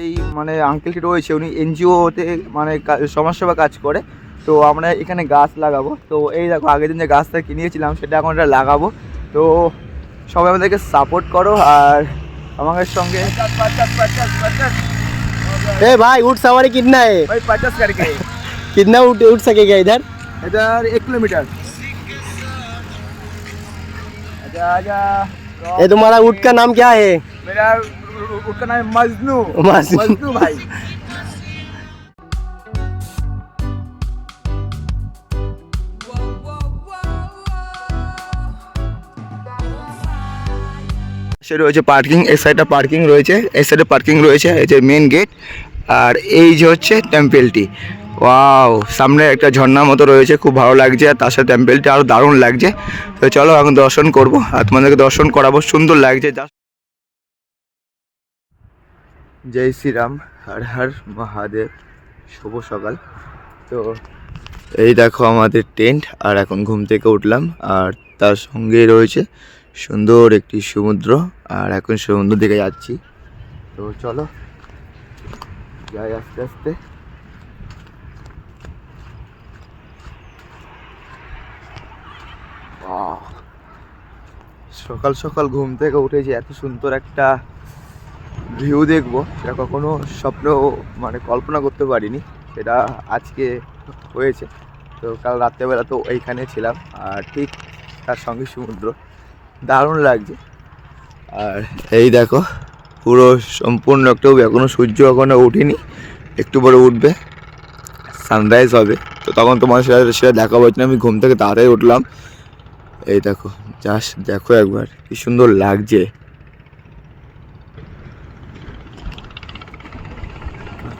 যেই মানে আঙ্কেলটি রয়েছে উনি এনজিওতে মানে কা- সমাজসেবা কাজ করে তো আমরা এখানে গাছ লাগাবো তো এই দেখো আগের দিন যে গাছটা কিনিয়েছিলাম সেটা এখন এটা লাগাবো তো সবাই আমাদেরকে সাপোর্ট করো আর আমাদের সঙ্গে ए भाई ऊँट सवारी कितना है ভাই পঞ্চাশ करके कितना उठ उठ सकेगा इधर इधर एक किलोमीटर आजा आजा ये तुम्हारा ऊँट का नाम क्या है मेरा उसका नाम है मजनू मजनू। मजनू भाई সে রয়েছে পার্কিং এই সাইডে পার্কিং রয়েছে এই সাইডে পার্কিং রয়েছে এই যে মেন গেট আর এই যে হচ্ছে টেম্পেলটি ওয়াও সামনে একটা ঝর্ণার মতো রয়েছে খুব ভালো লাগছে আর তার সাথে টেম্পেলটি আরও দারুণ লাগছে তো চলো এখন দর্শন করব আর তোমাদেরকে দর্শন করাবো সুন্দর লাগছে যা- জয় শ্রীরাম, হর হর মহাদেব, শুভ সকাল। তো এই দেখো আমাদের টেন্ট, আর এখন ঘুম থেকে উঠলাম, আর তার সঙ্গে রয়েছে সুন্দর একটি সমুদ্র, আর এখন সমুদ্র দিকে যাচ্ছি। তো চলো, যাই আস্তে আস্তে। সকাল সকাল ঘুম থেকে উঠেছি, এত সুন্দর একটা ভিউ দেখব। সেটা কখনো স্বপ্ন মানে কল্পনা করতে পারিনি। সেটা আজকে হয়েছে। তো কাল রাত্রেবেলা তো এইখানে ছিলাম। আর ঠিক তার সঙ্গে সমুদ্র। দারুণ লাগছে। আর এই দেখো, পুরো সম্পূর্ণ একটু এখনও সূর্য এখনও উঠেনি একটু পরে উঠবে। সানরাইজ হবে। তো তখন তোমার সাথে সেটা দেখাবো না। আমি ঘুম থেকে তাড়াতাড়ি উঠলাম। এই দেখো জাস্ট দেখো একবার। কি সুন্দর লাগছে।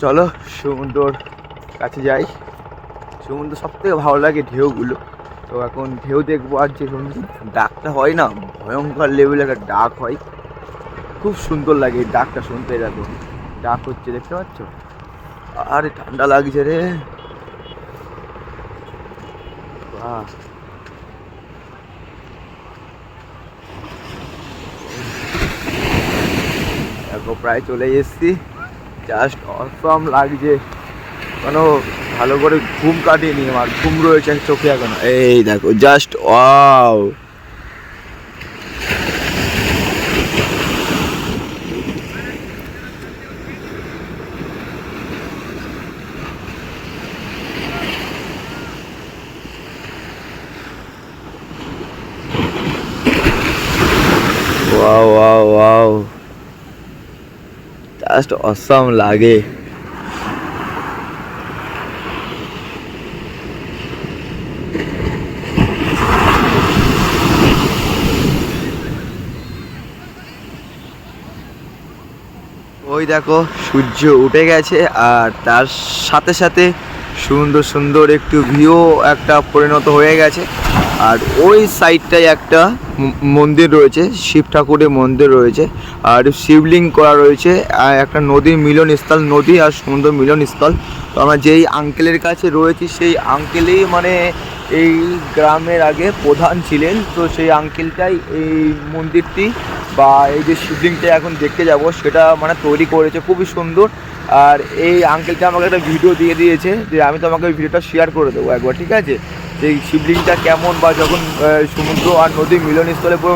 চলো সমুদ্রর কাছে যাই। সমুদ্র সব থেকে ভালো লাগে ঢেউগুলো। তো এখন ঢেউ দেখব আর যে ডাকটা হয় না, ভয়ঙ্কর লেভেলের একটা ডাক হয়। খুব সুন্দর লাগে এই ডাকটা শুনতে দেখো। ডাক হচ্ছে, দেখতে পাচ্ছ? আরে ঠান্ডা লাগছে রে। বাহ। প্রায় চলে এসেছি। জাস্ট অসম লাগছে। কেন ভালো করে ঘুম কাটিয়ে আমার ঘুম রয়েছে চোখে এখনও। এই দেখো just wow wow wow just awesome লাগে। ওই দেখো, সূর্য উঠে গেছে আর তার সাথে সাথে সুন্দর সুন্দর একটু ভিউ একটা পরিণত হয়ে গেছে। আর ওই সাইডটায় একটা মন্দির রয়েছে, শিব ঠাকুরের মন্দির রয়েছে, আর শিবলিঙ্গ করা রয়েছে, আর একটা নদীর মিলনস্থল, নদী আর সমুদ্র মিলনস্থল। তো আমরা যেই আঙ্কেলের কাছে রয়েছি, সেই আঙ্কেলেই মানে এই গ্রামের আগে প্রধান ছিলেন। তো সেই আঙ্কেলটাই এই মন্দিরটি বা এই যে শিবলিংটা এখন দেখতে যাব, সেটা মানে তৈরি করেছে। খুবই সুন্দর। আর এই আঙ্কেলটা আমাকে একটা ভিডিও দিয়ে দিয়েছে, যে আমি তোমাকে ভিডিওটা শেয়ার করে দেবো একবার, ঠিক আছে? সেই শিবলিংটা কেমন বা যখন সমুদ্র আর নদীর মিলনস্থলে পুরো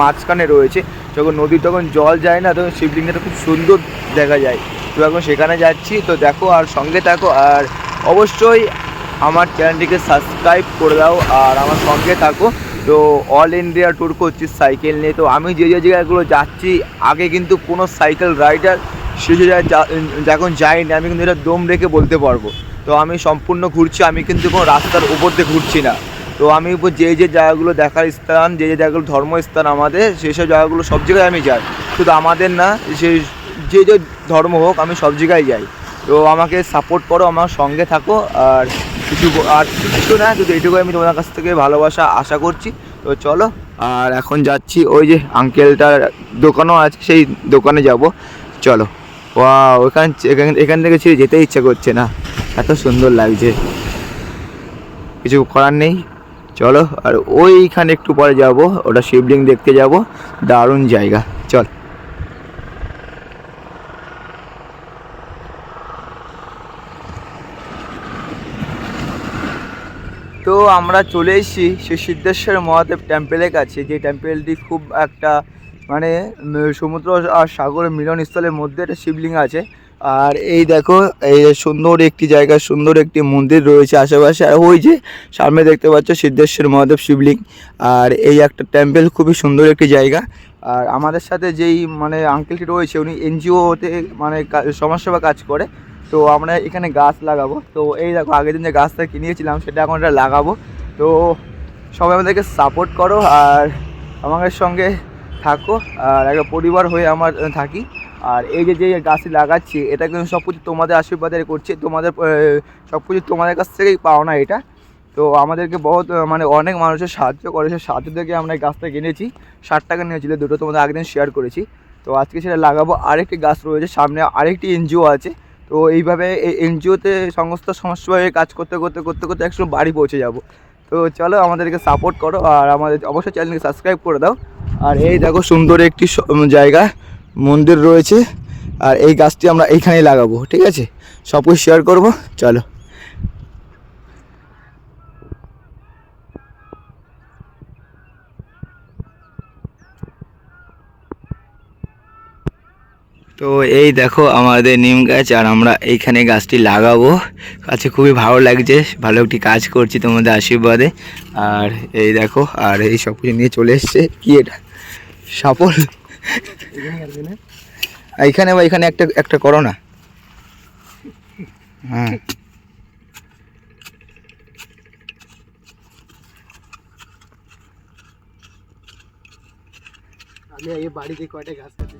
মাঝখানে রয়েছে যখন নদী তখন জল যায় না তখন শিবলিংটা খুব সুন্দর দেখা যায় তো এখন সেখানে যাচ্ছি তো দেখো আর সঙ্গে থাকো আর অবশ্যই আমার চ্যানেলটিকে সাবস্ক্রাইব করে দাও আর আমার সঙ্গে থাকো তো অল ইন্ডিয়া ট্যুর করছি সাইকেল নিয়ে তো আমি যে যে জায়গাগুলো যাচ্ছি আগে কিন্তু কোনো সাইকেল রাইডার সে যে যখন যাইনি আমি কিন্তু এটা দম রেখে বলতে পারব তো আমি সম্পূর্ণ ঘুরছি, আমি কিন্তু কোনো রাস্তার উপর দিয়ে ঘুরছি না। তো আমি যে যে জায়গাগুলো দেখার স্থান, যে যে জায়গাগুলো ধর্মস্থান আমাদের, সেই সব জায়গাগুলো সব জায়গায় আমি যাই। শুধু আমাদের না সে যে যে ধর্ম হোক, আমি সব জায়গায় যাই। তো আমাকে সাপোর্ট করো, আমার সঙ্গে থাকো, আর কিছু আর কিছু না কিন্তু এইটুকু আমি তোমার কাছ থেকে ভালোবাসা আশা করছি। তো চলো, আর এখন যাচ্ছি, ওই যে আঙ্কেলটার দোকানও আছে, সেই দোকানে যাব। চলো। ওয়া ওখান এখান থেকে ছেড়ে যেতে ইচ্ছা করছে না। এত সুন্দর লাগছে। কিছু করার নেই। চলো, আর ওইখানে একটু পরে যাব। ওটা শিবলিং দেখতে যাব। দারুণ জায়গা। চল। তো আমরা চলে এসেছি শ্রী সিদ্ধেশ্বর মহাদেব টেম্পেলের কাছে। যে টেম্পেলটি খুব একটা মানে সমুদ্র আর সাগরের মিলনস্থলের মধ্যে একটা শিবলিঙ্গ আছে। আর এই দেখো, এই সুন্দর একটি জায়গা, সুন্দর একটি মন্দির রয়েছে আশেপাশে। আর ওই যে সামনে দেখতে পাচ্ছ সিদ্ধেশ্বর মহাদেব শিবলিঙ্গ। আর এই একটা টেম্পেল খুবই সুন্দর একটি জায়গা। আর আমাদের সাথে যেই মানে আঙ্কেলটি রয়েছে, উনি এনজিওতে মানে সমাজসেবা কাজ করে। তো আমরা এখানে গাছ লাগাবো। তো এই দেখো, আগের দিন যে গাছটা কিনিয়েছিলাম সেটা এখন এটা লাগাবো। তো সবাই আমাদেরকে সাপোর্ট করো। আর আমাদের সঙ্গে থাকো, আর একটা পরিবার হয়ে আমার থাকি। আর এই যে যে গাছটি লাগাচ্ছি, এটা কিন্তু সব কিছু তোমাদের আশীর্বাদে করছি। তোমাদের সব কিছু তোমাদের কাছ থেকেই পাও না এটা। তো আমাদেরকে বহুত মানে অনেক মানুষের সাহায্য করে। সেই সাহায্য থেকে আমরা এই গাছটা কিনেছি। ষাট টাকা নিয়েছিল, দুটো তোমাদের আগের শেয়ার করেছি। তো আজকে সেটা লাগাবো। আরেকটি গাছ রয়েছে, সামনে আরেকটি এনজিও আছে। তো এইভাবে এই এনজিওতে সমস্ত সমস্যাভাবে কাজ করতে করতে করতে করতে একসময় বাড়ি পৌঁছে যাব। তো চলো আমাদেরকে সাপোর্ট করো, আর আমাদের অবশ্যই চ্যানেলকে সাবস্ক্রাইব করে দাও। আর এই দেখো সুন্দর একটি জায়গা, মন্দির রয়েছে। আর এই গাছটি আমরা এইখানেই লাগাবো, ঠিক আছে? সব কিছু শেয়ার করব, চলো। তো এই দেখো আমাদের নিম গাছ, আর আমরা এইখানে গাছটি লাগাবো। কাছে খুবই ভালো লাগছে, ভালো একটি কাজ করছি তোমাদের আশীর্বাদে। আর এই দেখো, আর এই সব কিছু নিয়ে চলে এসছে। কি এটা? সাপল এইখানে বা এখানে একটা একটা করো না। হ্যাঁ। আমি এই বাড়িতে কয়টা গাছ কাটি?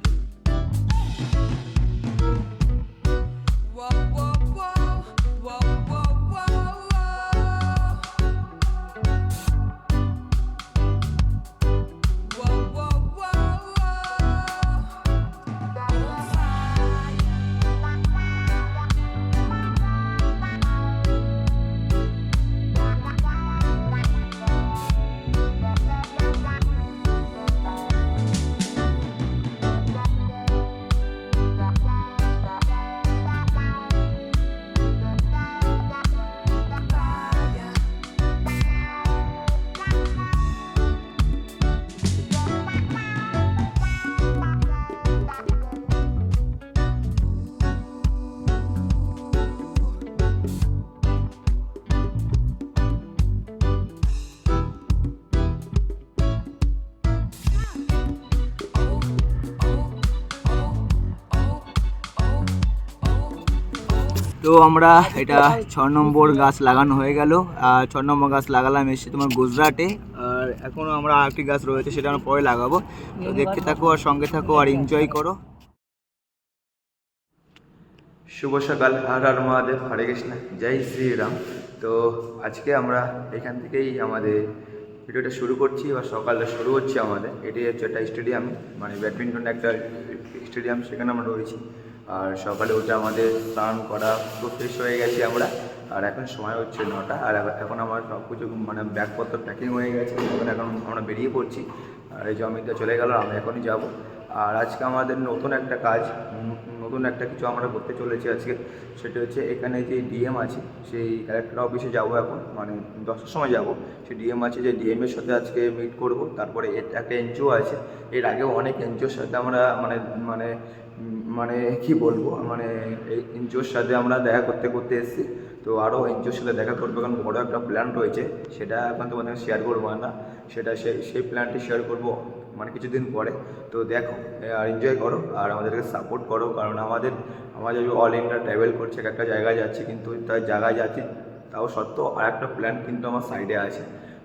তো আমরা এটা ছ নম্বর গাছ লাগানো হয়ে গেল। আর ছ নম্বর গাছ লাগালাম এসে তোমার গুজরাটে। আর এখনও আমরা আরেকটি গাছ রয়েছে সেটা আমরা পরে লাগাবো। তো দেখতে থাকো আর সঙ্গে থাকো আর এনজয় করো। শুভ সকাল হর হর মহাদেব হরে কৃষ্ণ জয় শ্রীরাম। তো আজকে আমরা এখান থেকেই আমাদের ভিডিওটা শুরু করছি বা সকালটা শুরু হচ্ছে আমাদের। এটি হচ্ছে একটা স্টেডিয়াম মানে ব্যাডমিন্টন একটা স্টেডিয়াম সেখানে আমরা রয়েছি। আর সকালে উঠে আমাদের স্নান করা তো ফ্রেশ হয়ে গেছি আমরা। আর এখন সময় হচ্ছে নটা, আর এখন- আমার সব কিছু মানে ব্যাগপত্র প্যাকিং হয়ে গেছে, এখন এখন আমরা বেরিয়ে পড়ছি। আর এই জমিতে চলে গেল, আমি এখনই যাব। আর আজকে আমাদের নতুন একটা কাজ নতুন একটা কিছু আমরা করতে চলেছি আজকে। সেটা হচ্ছে এখানে যে ডিএম আছে, সেই কালেক্টর অফিসে যাব এখন মানে দশটার সময় যাব। সেই ডিএম আছে যে ডিএম এর সাথে আজকে মিট করব। তারপরে একটা এনজিও আছে। এর আগেও অনেক এনজিওর সাথে আমরা মানে মানে মানে কি বলব মানে এনজিওর সাথে আমরা দেখা করতে করতে এসেছি। তো আরও এনজিওর সাথে দেখা করব, কারণ বড়ো একটা প্ল্যান রয়েছে। সেটা এখন তোমাদের শেয়ার করব না, সেটা সেই সেই প্ল্যানটি শেয়ার করব মানে কিছুদিন পরে। তো দেখো, আর এনজয় করো, আর আমাদেরকে সাপোর্ট করো, কারণ আমাদের আমাদের অল ইন্ডিয়া ট্রাভেল করছে, এক একটা জায়গায় যাচ্ছি, কিন্তু তাই জায়গায় যাচ্ছি, তাও সত্ত্বেও আর একটা প্ল্যান কিন্তু আমার সাইডে আছে।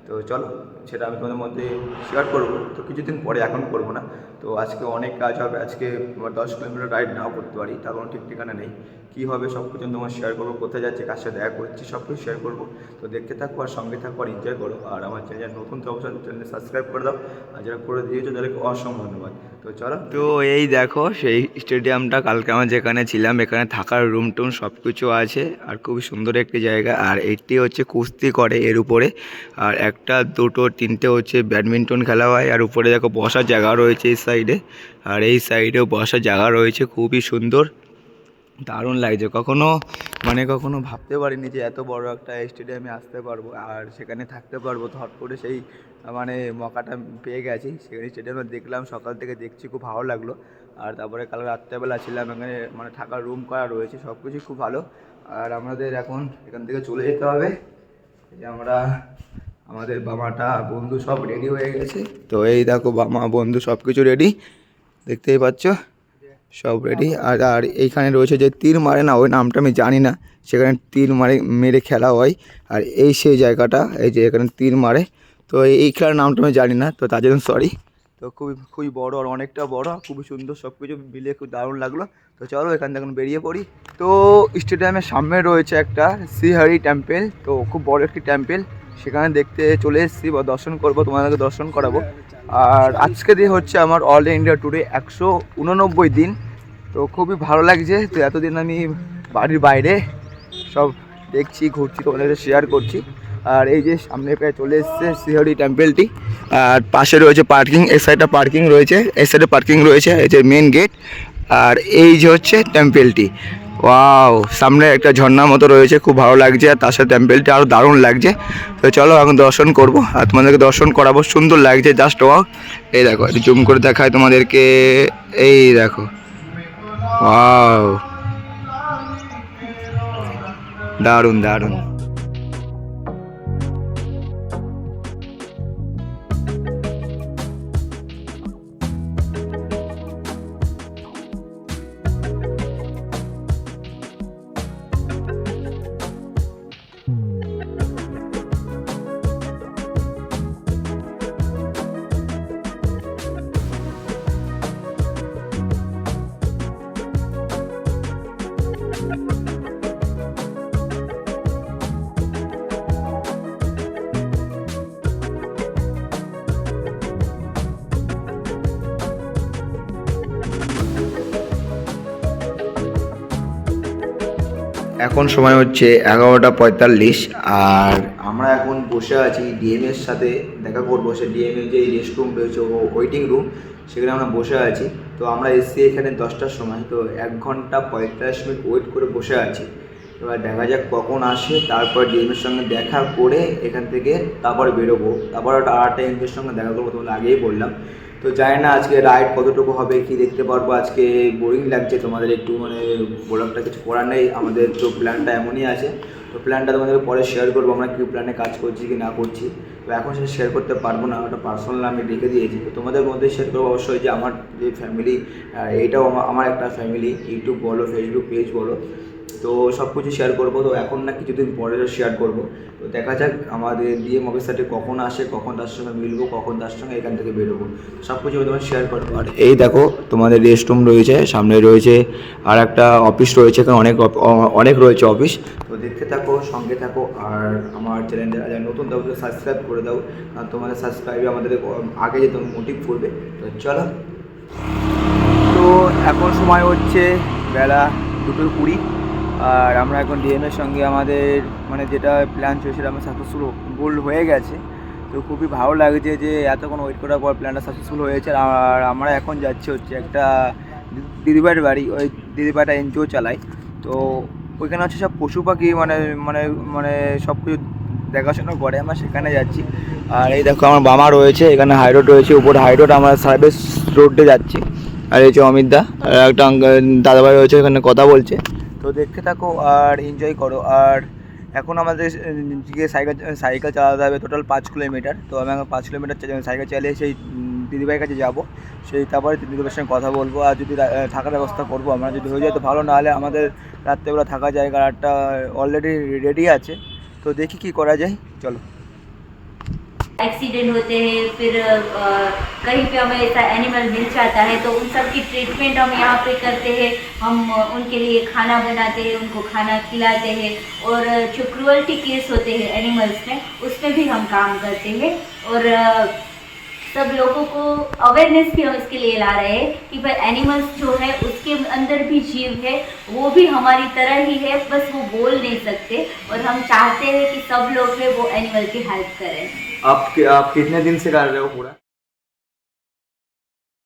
তো চলো, সেটা আমি তোমাদের মধ্যে শেয়ার করব। তো কিছুদিন পরে এখন করব না। তো আজকে অনেক কাজ হবে। আজকে দশ কিলোমিটার রাইড নাও করতে পারি, তার কোনো ঠিক ঠিকানা নেই। কী হবে সব কিছু তোমার শেয়ার করব, কোথায় যাচ্ছে, কার সাথে দেখা করছি, সব কিছু শেয়ার করব। তো দেখতে থাকো আর সঙ্গে থাকো আর এনজয় করো। আর আমার চ্যানেল নতুন, তো অবশ্যই চ্যানেল সাবস্ক্রাইব করে দাও। আর যারা করে দিয়েছ তাদেরকে অসংখ্য ধন্যবাদ। তো চলো। তো এই দেখো, সেই স্টেডিয়ামটা কালকে আমরা যেখানে ছিলাম, এখানে থাকার রুম টুম সব কিছু আছে। আর খুবই সুন্দর একটি জায়গা। আর এটি হচ্ছে কুস্তি করে এর উপরে। আর একটা, দুটো, তিনটে হচ্ছে ব্যাডমিন্টন খেলা হয়। আর উপরে দেখো বসার জায়গা রয়েছে সাইডে। আর এই সাইডেও বসার জায়গা রয়েছে, খুবই সুন্দর। দারুণ লাগছে। কখনো মানে কখনো ভাবতে পারিনি যে এত বড় একটা স্টেডিয়ামে আসতে পারব। আর সেখানে থাকতে পারব। হট করে সেই মানে মকাটা পেয়ে গেছি। সেখানে স্টেডিয়ামে দেখলাম, সকাল থেকে দেখছি, খুব ভালো লাগল। আর তারপরে কাল রাত্রেবেলা ছিলাম, এখানে মানে থাকার রুম করা রয়েছে সব কিছুই খুব ভালো। আর আমাদের এখন এখান থেকে চলে যেতে হবে। যে আমরা আমাদের বামাটা বন্ধু সব রেডি হয়ে গেছে। তো এই দেখো বামা, বন্ধু সব কিছু রেডি দেখতেই পাচ্ছ? সব রেডি আর আর এইখানে রয়েছে যে তীর মারে না, ওই নামটা আমি জানি না। সেখানে তীর মারে, মেরে খেলা হয়। আর এই সেই জায়গাটা, এই যে এখানে তীর মারে। তো এই- খেলার নামটা আমি জানি না, তো তার জন্য সরি তো খুবই খুবই বড় আর অনেকটা বড়, খুবই সুন্দর সব কিছু মিলে খুব দারুণ লাগল। তো চলো এখান থেকে বেরিয়ে পড়ি। তো স্টেডিয়ামের সামনে রয়েছে একটা শ্রীহারি টেম্পেল তো খুব বড় একটি টেম্পেল সেখানে দেখতে চলে এসেছি, বা দর্শন করব, তোমাদেরকে দর্শন করাবো। আর আজকে দিয়ে হচ্ছে আমার অল ইন্ডিয়া ট্যুরে একশো উননব্বই দিন। তো খুবই ভালো লাগছে, তো এতদিন আমি বাড়ির বাইরে সব দেখছি, ঘুরছি তোমাদের শেয়ার করছি। আর এই যে সামনে প্রায় চলে এসছে শ্রীহরি টেম্পেলটি আর পাশে রয়েছে পার্কিং এই সাইডটা পার্কিং রয়েছে এই সাইডে পার্কিং রয়েছে, এই যে মেন গেট আর এই যে হচ্ছে টেম্পেলটি ওয়াও সামনে একটা ঝর্ণার মতো রয়েছে, খুব ভালো লাগছে, আর তার সাথে টেম্পেলটি আরও দারুণ লাগছে। তো চলো এখন দর্শন করব, আর তোমাদেরকে দর্শন করাবো, সুন্দর লাগছে জাস্ট ওয়াও এই দেখো, একটু জুম করে দেখায় তোমাদেরকে, এই দেখো। ওয়াও দারুণ দারুণ। এখন সময় হচ্ছে এগারোটা পঁয়তাল্লিশ, আর আমরা এখন বসে আছি ডিএম এর সাথে দেখা করব। সে ডিএম এর যে রেস্ট রুম রয়েছে, ও ওয়েটিং রুম সেখানে আমরা বসে আছি। তো আমরা এসছি এখানে দশটার সময়, তো এক ঘণ্টা পঁয়তাল্লিশ মিনিট ওয়েট করে বসে আছি। এবার দেখা যাক কখন আসে, তারপর ডিএম এর সঙ্গে দেখা করে এখান থেকে তারপর বেরোবো। তারপর একটা আরেকটা এমপির সঙ্গে দেখা করব, তোমাদের আগেই বললাম। তো জানি না আজকে রাইড কতটুকু হবে, কি দেখতে পারব? আজকে বোরিং লাগছে তোমাদের একটু মানে ব্লগটা কিছু করার নেই। আমাদের তো প্ল্যানটা এমনই আছে। তো প্ল্যানটা তোমাদের পরে শেয়ার করব, আমরা কী প্ল্যানে কাজ করছি কি না করছি। তো এখন সেটা শেয়ার করতে পারব না, ওটা পার্সোনাল আমি রেখে দিয়েছি। তো তোমাদের মধ্যে শেয়ার করব অবশ্যই যে আমার যে ফ্যামিলি এইটাও আমার আমার একটা ফ্যামিলি ইউটিউব বলো ফেসবুক পেজ বলো। তো সব কিছু শেয়ার করব। তো এখন না কিছুদিন পরে শেয়ার করব। তো দেখা যাক আমাদের ডিএম অফিসারটি কখন আসে, কখন তার সঙ্গে মিলবো, কখন তার সঙ্গে এখান থেকে বেরোবো। সব কিছু তোমার শেয়ার করব। আর এই দেখো, তোমাদের রেস্ট রুম রয়েছে, সামনে রয়েছে, আর একটা অফিস রয়েছে, এখানে অনেক অনেক রয়েছে অফিস তো দেখতে থাকো, সঙ্গে থাকো, আর আমার চ্যানেলটা যারা নতুন, তাদেরকে সাবস্ক্রাইব করে দাও। আর তোমাদের সাবস্ক্রাইবে আমাদের আগে যেতে মোটিভ করবে। তো চলো। তো এখন সময় হচ্ছে বেলা দুটো কুড়ি। আর আমরা এখন ডিএমের সঙ্গে আমাদের মানে যেটা প্ল্যান ছিল সেটা আমার সাকসেসফুল গোল হয়ে গেছে। তো খুবই ভালো লাগছে যে এতক্ষণ ওয়েট করার পর প্ল্যানটা সাকসেসফুল হয়েছে। আর আমরা এখন যাচ্ছি হচ্ছে একটা দিদিভাইয়ের বাড়ি, ওই দিদিভাইটা এনজিও চালায়। তো ওইখানে হচ্ছে সব পশু পাখি মানে মানে মানে সব কিছু দেখাশোনা করে, আমরা সেখানে যাচ্ছি। আর এই দেখো আমার বাবা রয়েছে, এখানে হাই রোড রয়েছে, উপরে হাই রোড আমরা সার্ভিস রোডে যাচ্ছি। আর এই যে অমিত দা, আর একটা দাদাভাই রয়েছে, এখানে কথা বলছে। তো দেখতে থাকো আর এনজয় করো। আর এখন আমাদের যে সাইকেল সাইকেল চালাতে হবে। টোটাল পাঁচ কিলোমিটার। তো আমি এখন পাঁচ কিলোমিটার সাইকেল চালিয়ে সেই দিদিভাইয়ের কাছে যাব। সেই তারপরে দিদিভাইয়ের সঙ্গে কথা বলব। আর যদি থাকার ব্যবস্থা করব আমরা। যদি হয়ে যায় তো ভালো, নাহলে আমাদের রাত্রেবেলা থাকা জায়গা একটা অলরেডি রেডি আছে। তো দেখি কি করা যায়। চলো। एक्सीडेंट होते हैं, फिर कहीं पे हमें ऐसा एनिमल मिल जाता है तो उन सब की ट्रीटमेंट हम यहाँ पे करते हैं। हम उनके लिए खाना बनाते हैं, उनको खाना खिलाते हैं। और जो क्रुअल्टी केस होते हैं एनिमल्स में, उसमें भी हम काम करते हैं। और सब लोगों को अवेयरनेस भी हम इसके लिए ला रहे हैं कि भाई एनिमल्स जो है, उसके अंदर भी जीव है, वो भी हमारी तरह ही है, बस वो बोल नहीं सकते। और हम चाहते हैं कि सब लोग हैं, वो एनिमल की हेल्प करें। आप आप कितने दिन से कर रहे हो पूरा?